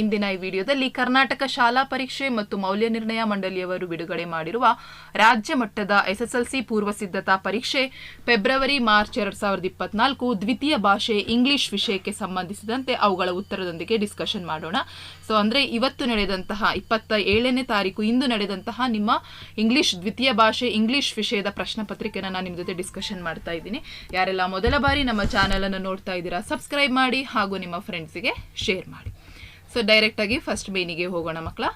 ಇಂದಿನ ಈ ವಿಡಿಯೋದಲ್ಲಿ ಕರ್ನಾಟಕ ಶಾಲಾ ಪರೀಕ್ಷೆ ಮತ್ತು ಮೌಲ್ಯ ನಿರ್ಣಯ ಮಂಡಳಿಯವರು ಬಿಡುಗಡೆ ಮಾಡಿರುವ ರಾಜ್ಯ ಮಟ್ಟದ ಎಸ್ಎಸ್ಎಲ್ಸಿ ಪೂರ್ವ ಸಿದ್ಧತಾ ಪರೀಕ್ಷೆ ಫೆಬ್ರವರಿ ಮಾರ್ಚ್ ಎರಡ್ ಸಾವಿರದ ಇಪ್ಪತ್ನಾಲ್ಕು ದ್ವಿತೀಯ ಭಾಷೆ ಇಂಗ್ಲಿಷ್ ವಿಷಯಕ್ಕೆ ಸಂಬಂಧಿಸಿದಂತೆ ಅವುಗಳ ಉತ್ತರದೊಂದಿಗೆ ಡಿಸ್ಕಷನ್ ಮಾಡೋಣ. ಸೊ, ಅಂದ್ರೆ ಇವತ್ತು ನಡೆದಂತಹ ಇಪ್ಪತ್ತ ಏಳನೇ ತಾರೀಕು ಇಂದು ನಡೆದಂತಹ ನಿಮ್ಮ ಇಂಗ್ಲಿಷ್ ದ್ವಿತೀಯ ಭಾಷೆ ಇಂಗ್ಲಿಷ್ ವಿಷಯದ ಪ್ರಶ್ನೆ ಪತ್ರಿಕೆನ ನಾನು ನಿಮ್ಮ ಜೊತೆ ಡಿಸ್ಕಷನ್ ಮಾಡ್ತಾ ಇದ್ದೀನಿ. ಯಾರೆಲ್ಲ ಮೊದಲ ಬಾರಿ ನಮ್ಮ ಚಾನೆಲ್ ಅನ್ನು ನೋಡ್ತಾ ಇದ್ದೀರಾ, ಸಬ್ಸ್ಕ್ರೈಬ್ ಮಾಡಿ ಹಾಗೂ ನಿಮ್ಮ ಫ್ರೆಂಡ್ಸಿಗೆ ಶೇರ್ ಮಾಡಿ. ಸೊ ಡೈರೆಕ್ಟ್ ಆಗಿ ಫಸ್ಟ್ ಮೇನಿಗೆ ಹೋಗೋಣ ಮಕ್ಕಳ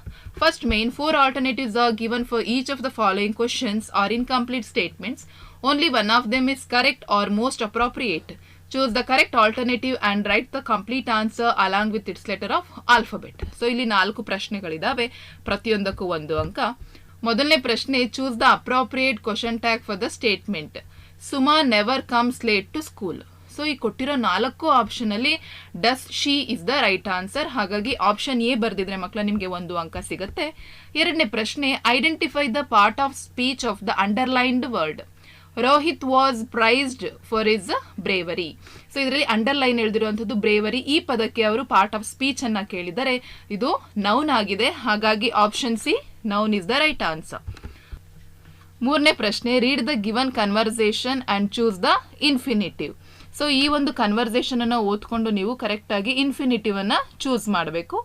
first main four alternatives are given for each of the following questions or incomplete statements only one of them is correct or most appropriate choose the correct alternative and write the complete answer along with its letter of alphabet so ಇಲ್ಲಿ ನಾಲ್ಕು ಪ್ರಶ್ನೆಗಳಿದಾವೆ. ಪ್ರತಿಯೊಂದಕ್ಕೂ ಒಂದು ಅಂಕ. ಮೊದಲನೇ ಪ್ರಶ್ನೆ choose the appropriate question tag for the statement Suma never comes late to school so ಈ ಕೊಟ್ಟಿರೋ ನಾಲ್ಕು ಆಪ್ಷನ್ ಅಲ್ಲಿ does she is the right answer ಹಾಗಾಗಿ ಆಪ್ಷನ್ ಎ ಬರ್ದಿದ್ರೆ ಮಕ್ಕಳ ನಿಮಗೆ ಒಂದು ಅಂಕ ಸಿಗುತ್ತೆ. ಎರಡನೇ ಪ್ರಶ್ನೆ identify the part of speech of the underlined word Rohit was praised for his bravery so ಇದರಲ್ಲಿ ಅಂಡರ್ಲೈನ್ ಎಳೆದಿರುವಂಥದ್ದು ಬ್ರೇವರಿ ಈ ಪದಕ್ಕೆ ಅವರು ಪಾರ್ಟ್ ಆಫ್ ಸ್ಪೀಚ್ ಅನ್ನ ಕೇಳಿದರೆ, ಇದು ನೌನ್ ಆಗಿದೆ. ಹಾಗಾಗಿ option C noun is the right answer ಮೂರನೇ ಪ್ರಶ್ನೆ read the given conversation and choose the infinitive so ಈ ಒಂದು ಕನ್ವರ್ಸೇಷನ್ ಅನ್ನು ಓದ್ಕೊಂಡು ನೀವು ಕರೆಕ್ಟಾಗಿ ಇನ್ಫಿನಿಟಿವ್ ಅನ್ನ ಚೂಸ್ ಮಾಡಬೇಕು.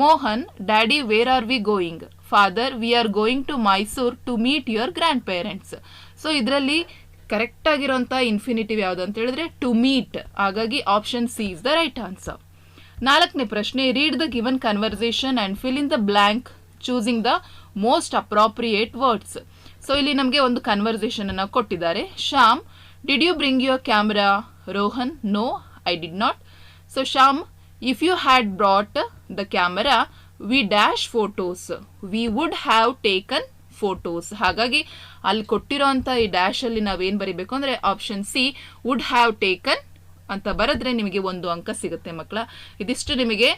Mohan daddy where are we going father we are going to Mysore to meet your grandparents so ಇದರಲ್ಲಿ ಕರೆಕ್ಟ್ ಆಗಿರುವಂಥ ಇನ್ಫಿನಿಟಿವ್ ಯಾವುದು ಅಂತ ಹೇಳಿದ್ರೆ ಟು ಮೀಟ್ ಹಾಗಾಗಿ option C is the right answer ನಾಲ್ಕನೇ ಪ್ರಶ್ನೆ read the given conversation and fill in the blank choosing the most appropriate words so ಇಲ್ಲಿ ನಮಗೆ ಒಂದು ಕನ್ವರ್ಸೇಷನ್ ಅನ್ನು ಕೊಟ್ಟಿದ್ದಾರೆ. Shyam did you bring your camera Rohan no I did not so Shyam if you had brought the camera we dash photos we would have taken photos ಹಾಗಾಗಿ ಅಲ್ಲಿ ಕೊಟ್ಟಿರೋಂಥ ಈ ಡ್ಯಾಶಲ್ಲಿ ನಾವೇನು ಬರಿಬೇಕು ಅಂದರೆ option C would have taken ಅಂತ ಬರೆದ್ರೆ ನಿಮಗೆ ಒಂದು ಅಂಕ ಸಿಗುತ್ತೆ ಮಕ್ಕಳ. ಇದಿಷ್ಟು ನಿಮಗೆ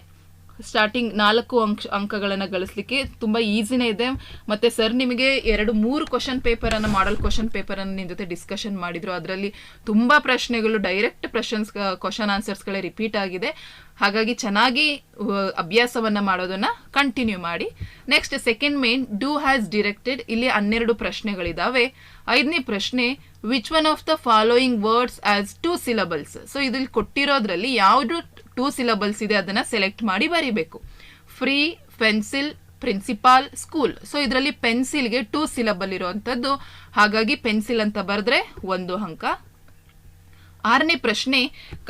ಸ್ಟಾರ್ಟಿಂಗ್ ನಾಲ್ಕು ಅಂಕ ಅಂಕಗಳನ್ನು ಗಳಿಸ್ಲಿಕ್ಕೆ ತುಂಬ ಈಸಿನೇ ಇದೆ. ಮತ್ತು ಸರ್ ನಿಮಗೆ ಎರಡು ಮೂರು ಕ್ವಶನ್ ಪೇಪರನ್ನು ಮಾಡಲ್ ಕ್ವಶನ್ ಪೇಪರನ್ನು ನಿಮ್ಮ ಜೊತೆ ಡಿಸ್ಕಷನ್ ಮಾಡಿದರು. ಅದರಲ್ಲಿ ತುಂಬ ಪ್ರಶ್ನೆಗಳು ಡೈರೆಕ್ಟ್ ಪ್ರಶ್ನ್ಸ್ ಕ್ವಶನ್ ಆನ್ಸರ್ಸ್ಗಳೇ ರಿಪೀಟ್ ಆಗಿದೆ. ಹಾಗಾಗಿ ಚೆನ್ನಾಗಿ ಅಭ್ಯಾಸವನ್ನು ಮಾಡೋದನ್ನು ಕಂಟಿನ್ಯೂ ಮಾಡಿ. Next second main do as directed ಇಲ್ಲಿ ಹನ್ನೆರಡು ಪ್ರಶ್ನೆಗಳಿದ್ದಾವೆ ಐದನೇ ಪ್ರಶ್ನೆ which one of the following words has two syllables so ಇದ್ರಲ್ಲಿ ಕೊಟ್ಟಿರೋದ್ರಲ್ಲಿ ಯಾವುದು ಟೂ ಸಿಲಬಲ್ಸ್ ಇದೆ, ಅದನ್ನ ಸೆಲೆಕ್ಟ್ ಮಾಡಿ ಬರೀಬೇಕು. Free pencil principal school. So ಇದರಲ್ಲಿ ಪೆನ್ಸಿಲ್ಗೆ ಟೂ ಸಿಲಬಲ್ ಇರುವಂಥದ್ದು ಹಾಗಾಗಿ ಪೆನ್ಸಿಲ್ ಅಂತ ಬರೆದ್ರೆ ಒಂದು ಅಂಕ. ಆರನೇ ಪ್ರಶ್ನೆ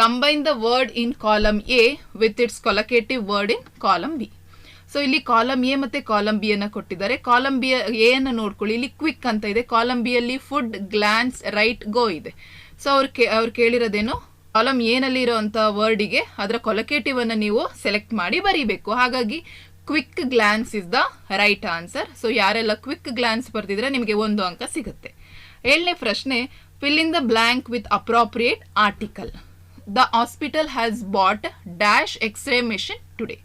combine the word in column A with its collocative word in column B so ಇಲ್ಲಿ ಕಾಲಮ್ ಎ ಮತ್ತೆ ಕಾಲಮ್ ಬಿ ಅನ್ನ ಕೊಟ್ಟಿದ್ದಾರೆ. ಕಾಲಮ್ ಬಿ ಎ ಅನ್ನ ನೋಡ್ಕೊಳ್ಳಿ. ಇಲ್ಲಿ ಕ್ವಿಕ್ ಅಂತ ಇದೆ. ಅಲ್ಲಿ ಫುಡ್ ಗ್ಲಾನ್ಸ್ ರೈಟ್ ಗೋ ಇದೆ. ಸೊ ಅವ್ರು ಕೇ ಅವ್ರು ಕೇಳಿರೋದೇನು? ಕಾಲಮ್ ಏನಲ್ಲಿ ಇರೋವಂಥ ವರ್ಡಿಗೆ ಅದರ ಕೊಲಕೇಟಿವ್ ಅನ್ನು ನೀವು ಸೆಲೆಕ್ಟ್ ಮಾಡಿ ಬರೀಬೇಕು. ಹಾಗಾಗಿ quick glance is the right answer so ಯಾರೆಲ್ಲ ಕ್ವಿಕ್ ಗ್ಲಾನ್ಸ್ ಬರ್ತಿದ್ರೆ ನಿಮಗೆ ಒಂದು ಅಂಕ ಸಿಗುತ್ತೆ. ಏಳನೇ ಪ್ರಶ್ನೆ fill in the blank with appropriate article the hospital has bought dash X-ray machine today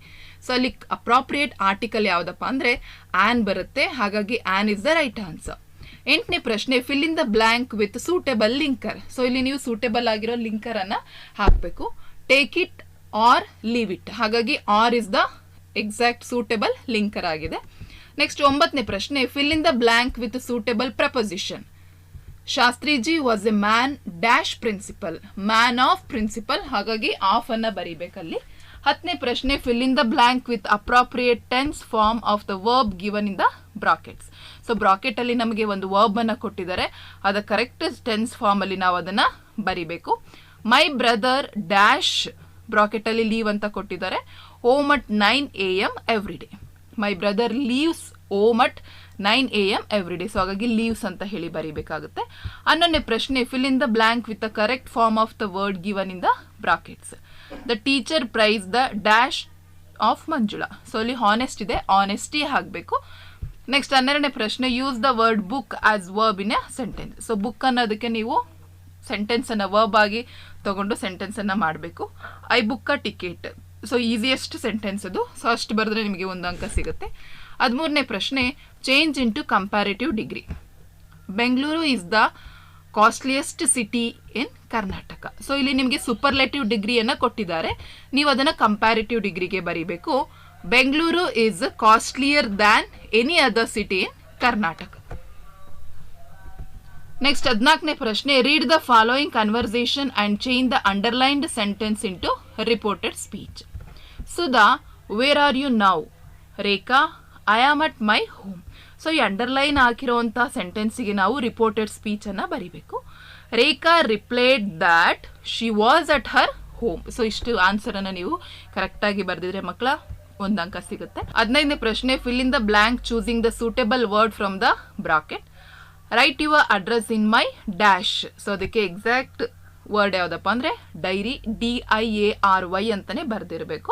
so ಅಲ್ಲಿ ಅಪ್ರಾಪ್ರಿಯೇಟ್ ಆರ್ಟಿಕಲ್ ಯಾವುದಪ್ಪ ಅಂದರೆ ಆನ್ ಬರುತ್ತೆ. ಹಾಗಾಗಿ an is the right answer ಎಂಟನೇ ಪ್ರಶ್ನೆ fill in the blank with suitable linker so ಇಲ್ಲಿ ನೀವು suitable ಆಗಿರೋ ಲಿಂಕರ್ ಅನ್ನ ಹಾಕಬೇಕು. Take it or leave it ಹಾಗಾಗಿ or is the exact suitable linker ಆಗಿದೆ. ನೆಕ್ಸ್ಟ್ ಒಂಬತ್ತನೇ ಪ್ರಶ್ನೆ fill in the blank with suitable preposition Shastriji was a man dash principle man of principle ಹಾಗಾಗಿ ಆಫ್ ಅನ್ನ ಬರೀಬೇಕಲ್ಲಿ. ಹತ್ತನೇ ಪ್ರಶ್ನೆ fill in the blank with appropriate tense form of the verb given in the brackets so bracket ಅಲ್ಲಿ ನಮಗೆ ಒಂದು verb ಅನ್ನ ಕೊಟ್ಟಿದ್ದಾರೆ. ಅದ ಕರೆಕ್ಟ್ ಟೆನ್ಸ್ ಫಾರ್ಮ್ ಅಲ್ಲಿ ನಾವು ಅದನ್ನ ಬರಿಬೇಕು. ಮೈ ಬ್ರದರ್ ಡ್ಯಾಶ್ ಬ್ರಾಕೆಟ್ ಅಲ್ಲಿ ಲೀವ್ ಅಂತ ಕೊಟ್ಟಿದ್ದಾರೆ. Home at nine A M every day my brother leaves home at nine A M every day so ಹಾಗಾಗಿ ಲೀವ್ಸ್ ಅಂತ ಹೇಳಿ ಬರೀಬೇಕಾಗುತ್ತೆ. ಹನ್ನೊಂದನೇ ಪ್ರಶ್ನೆ fill in the blank with the correct form of the word given in the brackets the teacher praised the dash of Manjula so ಅಲ್ಲಿ honest ಇದೆ honesty ಆಗಬೇಕು next ಹನ್ನೆರಡನೇ ಪ್ರಶ್ನೆ use the word book as verb in a sentence so book ಅನ್ನೋದಕ್ಕೆ ನೀವು sentence ಅನ್ನ verb ಆಗಿ ತಗೊಂಡು ಸೆಂಟೆನ್ಸ್ ಅನ್ನ ಮಾಡಬೇಕು. I book a ticket so easiest sentence ಅದು. ಸೊ ಅಷ್ಟು ಬರೆದ್ರೆ ನಿಮಗೆ ಒಂದು ಅಂಕ ಸಿಗುತ್ತೆ. ಹದಿಮೂರನೇ ಪ್ರಶ್ನೆ change into comparative degree Bengaluru is the costliest city in Karnataka so ಇಲ್ಲಿ ನಿಮಗೆ ಸೂಪರ್ಲೆಟಿವ್ ಡಿಗ್ರಿಯನ್ನು ಕೊಟ್ಟಿದ್ದಾರೆ. ನೀವು ಅದನ್ನು ಕಂಪ್ಯಾರಿಟಿವ್ ಡಿಗ್ರಿಗೆ ಬರೀಬೇಕು. Bengaluru is costlier than any other city in Karnataka next ಹದಿನಾಲ್ಕನೇ ಪ್ರಶ್ನೆ read the following conversation and change the underlined sentence into reported speech Sudha where are you now Rekha I am at my home so ಈ underline ಹಾಕಿರೋಂಥ ಸೆಂಟೆನ್ಸಿಗೆ ನಾವು reported ಸ್ಪೀಚನ್ನು ಬರಿಬೇಕು. Rekha replied that she was at her home so ಇಷ್ಟು ಆನ್ಸರನ್ನು ನೀವು ಕರೆಕ್ಟಾಗಿ ಬರೆದಿದ್ರೆ ಮಕ್ಕಳ ಒಂದು ಅಂಕ ಸಿಗುತ್ತೆ. ಹದಿನೈದನೇ ಪ್ರಶ್ನೆ fill in the blank choosing the suitable word from the bracket write your address in my dash so ಅದಕ್ಕೆ ಎಕ್ಸಾಕ್ಟ್ ವರ್ಡ್ ಯಾವುದಪ್ಪ ಅಂದರೆ diary D I A R Y ಅಂತಲೇ ಬರೆದಿರಬೇಕು.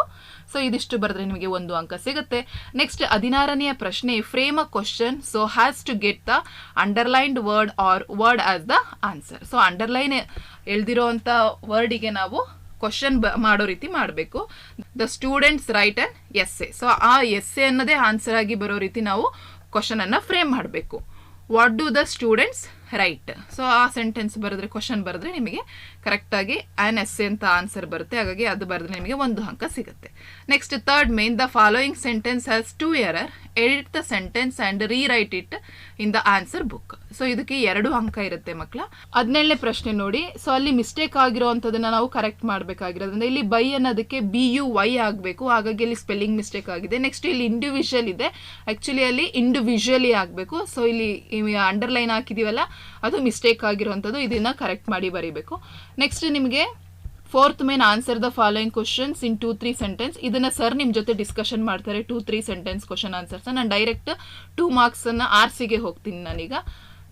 ಸೊ ಇದಿಷ್ಟು ಬರೆದ್ರೆ ನಿಮಗೆ ಒಂದು ಅಂಕ ಸಿಗುತ್ತೆ. ನೆಕ್ಸ್ಟ್ ಹದಿನಾರನೆಯ ಪ್ರಶ್ನೆ frame a question so has to get the underlined word or word as the answer so underline ಎಳ್ದಿರೋ ಅಂಥ ವರ್ಡಿಗೆ ನಾವು ಕ್ವಶನ್ ಮಾಡೋ ರೀತಿ ಮಾಡಬೇಕು. The students write an essay so ಆ ಎಸ್ ಎ ಅನ್ನೋದೇ ಆನ್ಸರ್ ಆಗಿ ಬರೋ ರೀತಿ ನಾವು ಕ್ವಶನನ್ನು ಫ್ರೇಮ್ ಮಾಡಬೇಕು. What do the students write so ಆ ಸೆಂಟೆನ್ಸ್ ಬರೆದ್ರೆ ಕ್ವಶನ್ ಬರೆದ್ರೆ ನಿಮಗೆ ಕರೆಕ್ಟಾಗಿ ಆನ್ ಎಸ್ ಅಂತ ಆನ್ಸರ್ ಬರುತ್ತೆ. ಹಾಗಾಗಿ ಅದು ಬರೆದ್ರೆ ನಿಮಗೆ ಒಂದು ಅಂಕ ಸಿಗುತ್ತೆ. Next third main the following sentence has two error edit the sentence and rewrite it in the answer book so ಇದಕ್ಕೆ ಎರಡು ಅಂಕ ಇರುತ್ತೆ ಮಕ್ಕಳ. ಹದಿನೇಳನೇ ಪ್ರಶ್ನೆ ನೋಡಿ. ಸೊ ಅಲ್ಲಿ ಮಿಸ್ಟೇಕ್ ಆಗಿರೋ ಅಂಥದ್ದನ್ನು ನಾವು ಕರೆಕ್ಟ್ ಮಾಡಬೇಕಾಗಿರೋದ್ರಿಂದ ಇಲ್ಲಿ ಬೈ ಅನ್ನೋದಕ್ಕೆ ಬಿ ಯು ವೈ ಆಗಬೇಕು. ಹಾಗಾಗಿ ಇಲ್ಲಿ ಸ್ಪೆಲ್ಲಿಂಗ್ ಮಿಸ್ಟೇಕ್ ಆಗಿದೆ. ನೆಕ್ಸ್ಟ್ ಇಲ್ಲಿ ಇಂಡಿವಿಜುವಲ್ ಇದೆ. ಆ್ಯಕ್ಚುಲಿ ಅಲ್ಲಿ ಇಂಡಿವಿಜುವಲಿ ಆಗಬೇಕು. ಸೊ ಇಲ್ಲಿ ಅಂಡರ್ಲೈನ್ ಹಾಕಿದೀವಲ್ಲ ಅದು ಮಿಸ್ಟೇಕ್ ಆಗಿರುವಂಥದ್ದು, ಇದನ್ನು ಕರೆಕ್ಟ್ ಮಾಡಿ ಬರೀಬೇಕು. ನೆಕ್ಸ್ಟ್ ನಿಮಗೆ fourth main answer the following questions in two three sentence ಇದನ್ನು ಸರ್ ನಿಮ್ಮ ಜೊತೆ ಡಿಸ್ಕಷನ್ ಮಾಡ್ತಾರೆ two three sentence question answers ನಾನು ಡೈರೆಕ್ಟ್ ಟೂ ಮಾರ್ಕ್ಸನ್ನು ಆರ್ಸಿಗೆ ಹೋಗ್ತೀನಿ ನಾನೀಗ.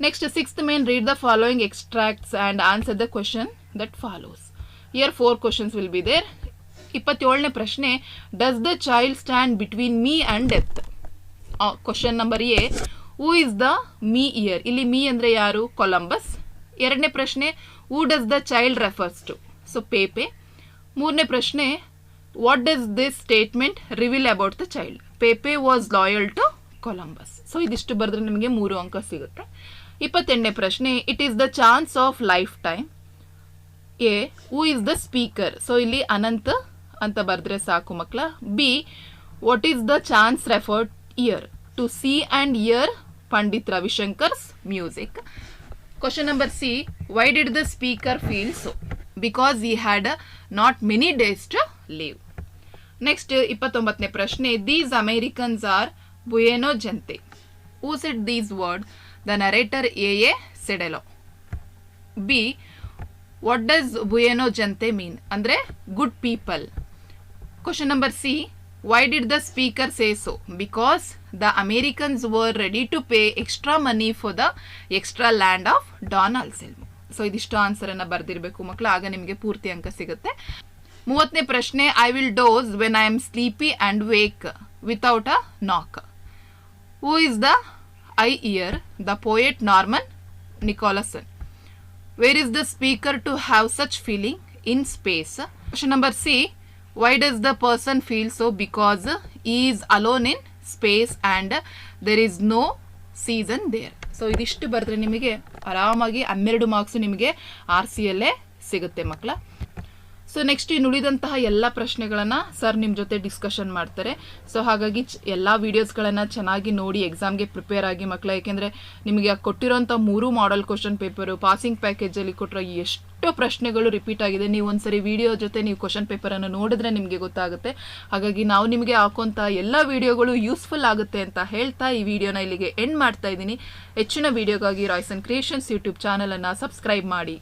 Next sixth main read the following extracts and answer the question that follows here four questions will be there ಇಪ್ಪತ್ತೇಳನೇ ಪ್ರಶ್ನೆ does the child stand between me and death question number A who is the me here ಇಲ್ಲಿ me ಅಂದರೆ ಯಾರು? Columbus ಎರಡನೇ ಪ್ರಶ್ನೆ who does the child refers to so Pepe ಮೂರನೇ ಪ್ರಶ್ನೆ what does this statement reveal about the child Pepe was loyal to Columbus so ಇದಿಷ್ಟು ಬರೆದ್ರೆ ನಿಮಗೆ ಮೂರು ಅಂಕ ಸಿಗುತ್ತೆ. ಇಪ್ಪತ್ತೆಂಟನೇ ಪ್ರಶ್ನೆ it is the chance of lifetime A who is the speaker so ಇಲ್ಲಿ ಅನಂತ್ ಅಂತ ಬರೆದ್ರೆ ಸಾಕು ಮಕ್ಕಳ. B what is the chance referred here to see and hear Pandit Ravishankar's music. Question number C why did the speaker feel so because he had not many days to leave next ಇಪ್ಪತ್ತೊಂಬತ್ತನೇ ಪ್ರಶ್ನೆ these Americans are ಬುಯೇನೋ ಜನತೆ who said these word the narrator A A Sedelo B what does ಬುಯೇನೋ ಜನತೆ mean ಅಂದರೆ good people question number C why did the speaker say so because the Americans were ready to pay extra money for the extra land of Don Anselmo so ಇದಿಷ್ಟು ಆನ್ಸರನ್ನು ಬರೆದಿರಬೇಕು ಮಕ್ಕಳು ಆಗ ನಿಮಗೆ ಪೂರ್ತಿ ಅಂಕ ಸಿಗುತ್ತೆ. ಮೂವತ್ತನೇ ಪ್ರಶ್ನೆ I will doze when I am sleepy and wake without a knock who is the I here the poet Norman Nicholson where is the speaker to have such feeling in space question number C why does the person feel so because he's alone in space and there is no season there so ಇದಿಷ್ಟು ಬರೆದ್ರೆ ನಿಮಗೆ ಆರಾಮಾಗಿ ಹನ್ನೆರಡು marks ನಿಮಗೆ R C ಸಿಯಲ್ಲೇ ಸಿಗುತ್ತೆ ಮಕ್ಕಳ. So next ಇನ್ನು ಉಳಿದಂತಹ ಎಲ್ಲ ಪ್ರಶ್ನೆಗಳನ್ನು ಸರ್ ನಿಮ್ಮ ಜೊತೆ ಡಿಸ್ಕಷನ್ ಮಾಡ್ತಾರೆ. ಸೊ ಹಾಗಾಗಿ ಎಲ್ಲ ವೀಡಿಯೋಸ್ಗಳನ್ನು ಚೆನ್ನಾಗಿ ನೋಡಿ ಎಕ್ಸಾಮ್ಗೆ ಪ್ರಿಪೇರ್ ಆಗಿ ಮಕ್ಕಳ ಏಕೆಂದರೆ ನಿಮಗೆ ಕೊಟ್ಟಿರೋಂಥ ಮೂರು ಮಾಡೆಲ್ ಕ್ವಶನ್ ಪೇಪರು ಪಾಸಿಂಗ್ ಪ್ಯಾಕೇಜಲ್ಲಿ ಕೊಟ್ಟರೆ ಎಷ್ಟು ಪ್ರಶ್ನೆಗಳು ರಿಪೀಟ್ ಆಗಿದೆ. ನೀವು ಒಂದ್ಸರಿ ವಿಡಿಯೋ ಜೊತೆ ನೀವು ಕ್ವಶನ್ ಪೇಪರನ್ನು ನೋಡಿದ್ರೆ ನಿಮಗೆ ಗೊತ್ತಾಗುತ್ತೆ. ಹಾಗಾಗಿ ನಾವು ನಿಮಗೆ ಹಾಕೋಂಥ ಎಲ್ಲ ವಿಡಿಯೋಗಳು ಯೂಸ್ಫುಲ್ ಆಗುತ್ತೆ ಅಂತ ಹೇಳ್ತಾ ಈ ವಿಡಿಯೋನ ಇಲ್ಲಿಗೆ ಎಂಡ್ ಮಾಡ್ತಾ ಇದ್ದೀನಿ. ಹೆಚ್ಚಿನ ವಿಡಿಯೋಗಾಗಿ ರಾಯ್ಸನ್ ಕ್ರಿಯೇಷನ್ಸ್ ಯೂಟ್ಯೂಬ್ ಚಾನಲನ್ನು ಸಬ್ಸ್ಕ್ರೈಬ್ ಮಾಡಿ.